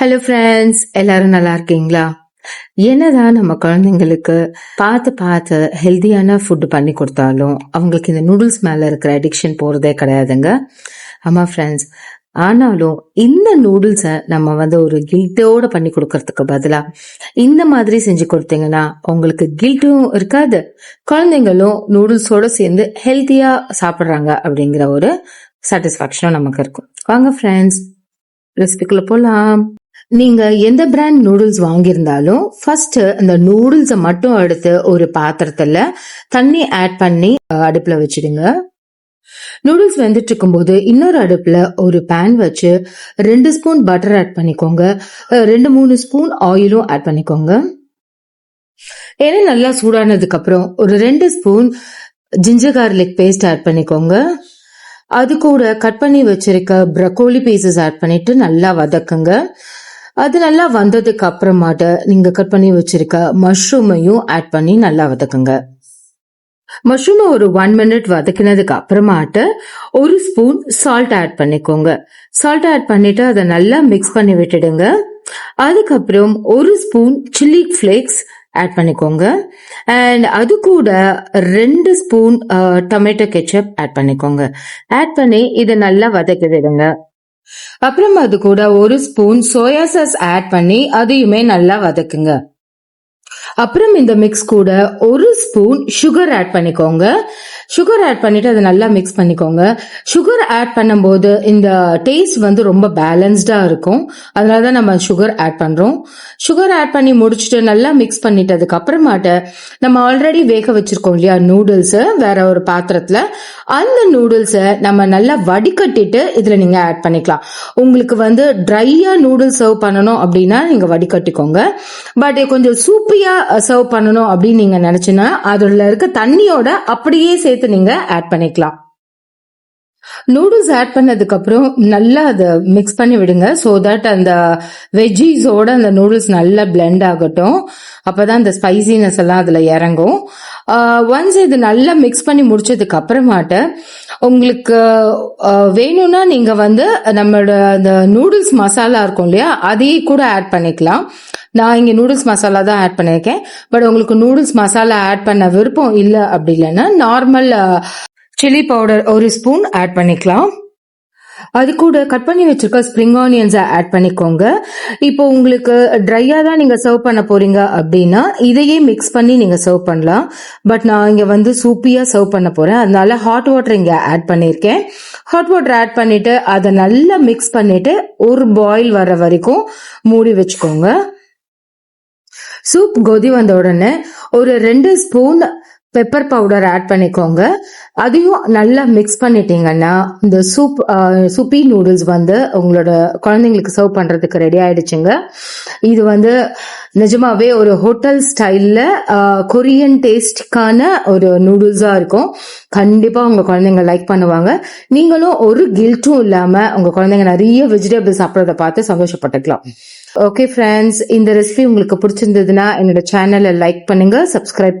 Hello friends எல்லாரும் நல்லா இருக்கீங்களா? என்னதான் நம்ம குழந்தைங்களுக்கு பார்த்து பார்த்து ஹெல்தியான ஃபுட் பண்ணி கொடுத்தாலும் அவங்களுக்கு இந்த நூடுல்ஸ் மேலே இருக்கிற அடிக்ஷன் போகிறதே கிடையாதுங்க. ஆமாம் ஃப்ரெண்ட்ஸ் ஆனாலும் இந்த நூடுல்ஸை நம்ம வந்து ஒரு கில்ட்டோட பண்ணி கொடுக்கறதுக்கு பதிலாக இந்த மாதிரி செஞ்சு கொடுத்தீங்கன்னா உங்களுக்கு கில்ட்டும் இருக்காது. குழந்தைங்களும் நூடுல்ஸோட சேர்ந்து ஹெல்த்தியாக சாப்பிட்றாங்க அப்படிங்கிற ஒரு சாட்டிஸ்ஃபேக்ஷனும் நமக்கு இருக்கும். வாங்க ஃப்ரெண்ட்ஸ் ரெசிபிக்குள்ளே போகலாம் நீங்க எந்த பிராண்ட் நூடுல்ஸ் வாங்கியிருந்தாலும் ஃபர்ஸ்ட் அந்த நூடுல்ஸை மட்டும் எடுத்து ஒரு பாத்திரத்துல தண்ணி ஆட் பண்ணி அடுப்புல வச்சிடுங்க. நூடுல்ஸ் வெந்துட்டு இருக்கும்போது இன்னொரு அடுப்புல ஒரு பேன் வச்சு ரெண்டு ஸ்பூன் பட்டர் ஆட் பண்ணிக்கோங்க. ரெண்டு மூணு ஸ்பூன் ஆயிலும் ஆட் பண்ணிக்கோங்க. ஏன்னா நல்லா சூடானதுக்கு அப்புறம் ஒரு ரெண்டு spoon ginger garlic paste add பண்ணிக்கோங்க. அது கூட கட் பண்ணி வச்சிருக்க ப்ரக்கோலி பீசஸ் ஆட் பண்ணிட்டு நல்லா வதக்குங்க. அது நல்லா வந்ததுக்கு அப்புறமாட்ட நீங்க கட் பண்ணி வச்சிருக்க மஷ்ரூமையும் ஆட் பண்ணி நல்லா வதக்குங்க. மஷ்ரூமை ஒரு ஒன் மினிட் வதக்கினதுக்கு அப்புறமாட்ட ஒரு ஸ்பூன் சால்ட் ஆட் பண்ணிக்கோங்க. சால்ட் ஆட் பண்ணிட்டு அதை நல்லா மிக்ஸ் பண்ணி விட்டுடுங்க. அதுக்கப்புறம் ஒரு ஸ்பூன் சில்லி ஃப்ளேக்ஸ் ஆட் பண்ணிக்கோங்க. அண்ட் அது கூட ரெண்டு ஸ்பூன் டொமேட்டோ கெச்சப் ஆட் பண்ணிக்கோங்க. ஆட் பண்ணி இதை நல்லா வதக்கி விடுங்க. அப்புறம் அது கூட ஒரு ஸ்பூன் சோயா சாஸ் ஆட் பண்ணி அதையுமே நல்லா வதக்குங்க. அப்புறம் இந்த மிக்ஸ் கூட ஒரு ஸ்பூன் சுகர் ஆட் பண்ணிக்கோங்க. சுகர் ஆட் பண்ணிட்டு அதை நல்லா மிக்ஸ் பண்ணிக்கோங்க. சுகர் ஆட் பண்ணும்போது இந்த டேஸ்ட் வந்து ரொம்ப பேலன்ஸ்டாக இருக்கும். அதனால தான் நம்ம சுகர் ஆட் பண்ணுறோம் சுகர் ஆட் பண்ணி முடிச்சுட்டு நல்லா மிக்ஸ் பண்ணிட்டதுக்கு அப்புறமாட்ட நம்ம ஆல்ரெடி வேக வச்சிருக்கோம் இல்லையா நூடுல்ஸை வேற ஒரு பாத்திரத்தில். அந்த நூடுல்ஸை நம்ம நல்லா வடிகட்டிட்டு இதில் நீங்கள் ஆட் பண்ணிக்கலாம். உங்களுக்கு வந்து ட்ரையாக நூடுல்ஸ் சர்வ் பண்ணணும் அப்படின்னா நீங்கள் வடிகட்டிக்கோங்க. பட் கொஞ்சம் சூப்பியாக சர்வ் பண்ணணும் அப்படின்னு நீங்கள் நினச்சின்னா அதில் இருக்க தண்ணியோட அப்படியே சேர்த்து நீங்க ஆட் பண்ணிக்கலாம். நூடுல்ஸ் ஆட் பண்ணதுக்கு அப்புறம் நல்லா அதை மிக்ஸ் பண்ணி விடுங்க. ஸோ தட் அந்த வெஜ்ஜீஸோட அந்த நூடுல்ஸ் நல்லா பிளெண்ட் ஆகட்டும். அப்போதான் அந்த ஸ்பைசினஸ் எல்லாம் அதில் இறங்கும். Uh, ஒன்ஸ் இது நல்லா மிக்ஸ் பண்ணி முடிச்சதுக்கு அப்புறமாட்ட உங்களுக்கு uh, வேணும்னா நீங்கள் வந்து நம்மளோட அந்த நூடுல்ஸ் மசாலா இருக்கும் இல்லையா அதையே கூட ஆட் பண்ணிக்கலாம். நான் இங்கே நூடுல்ஸ் மசாலா தான் ஆட் பண்ணியிருக்கேன். பட் உங்களுக்கு நூடுல்ஸ் மசாலா ஆட் பண்ண விருப்பம் இல்லை அப்படி இல்லைன்னா நார்மல் சில்லி பவுடர் ஒரு ஸ்பூன் ஆட் பண்ணிக்கலாம். அது கூட கட் பண்ணி வச்சிருக்க ஸ்ப்ரிங் ஆனியன்ஸை ஆட் பண்ணிக்கோங்க. இப்போ உங்களுக்கு ட்ரையாக தான் நீங்கள் சர்வ் பண்ண போறீங்க அப்படின்னா இதையே மிக்ஸ் பண்ணி நீங்கள் சர்வ் பண்ணலாம். பட் நான் இங்கே வந்து சூப்பியாக சர்வ் பண்ண போகிறேன் அதனால ஹாட் வாட்டர் இங்கே ஆட் பண்ணியிருக்கேன். ஹாட் வாட்டர் ஆட் பண்ணிட்டு அதை நல்லா மிக்ஸ் பண்ணிட்டு ஒரு பாயில் வர வரைக்கும் மூடி வச்சுக்கோங்க. சூப் கொதி வந்த உடனே ஒரு ரெண்டு ஸ்பூன் பெப்பர் பவுடர் ஆட் பண்ணிக்கோங்க. அதையும் நல்லா மிக்ஸ் பண்ணிட்டீங்கன்னா இந்த சூப் சூப்பி நூடுல்ஸ் வந்து உங்களோட குழந்தைங்களுக்கு சர்வ் பண்ணுறதுக்கு ரெடி ஆயிடுச்சுங்க. இது வந்து நிஜமாவே ஒரு ஹோட்டல் ஸ்டைலில் கொரியன் டேஸ்டிக்கான ஒரு நூடுல்ஸாக இருக்கும். கண்டிப்பாக உங்கள் குழந்தைங்க லைக் பண்ணுவாங்க. நீங்களும் ஒரு கில்ட்டும் இல்லாமல் உங்கள் குழந்தைங்க நிறைய வெஜிடபிள்ஸ் சாப்பிட்றத பார்த்து சந்தோஷப்பட்டுக்கலாம். ஓகே ஃப்ரெண்ட்ஸ் இந்த ரெசிபி உங்களுக்கு பிடிச்சிருந்ததுன்னா என்னோட சேனலை லைக் பண்ணுங்கள் subscribe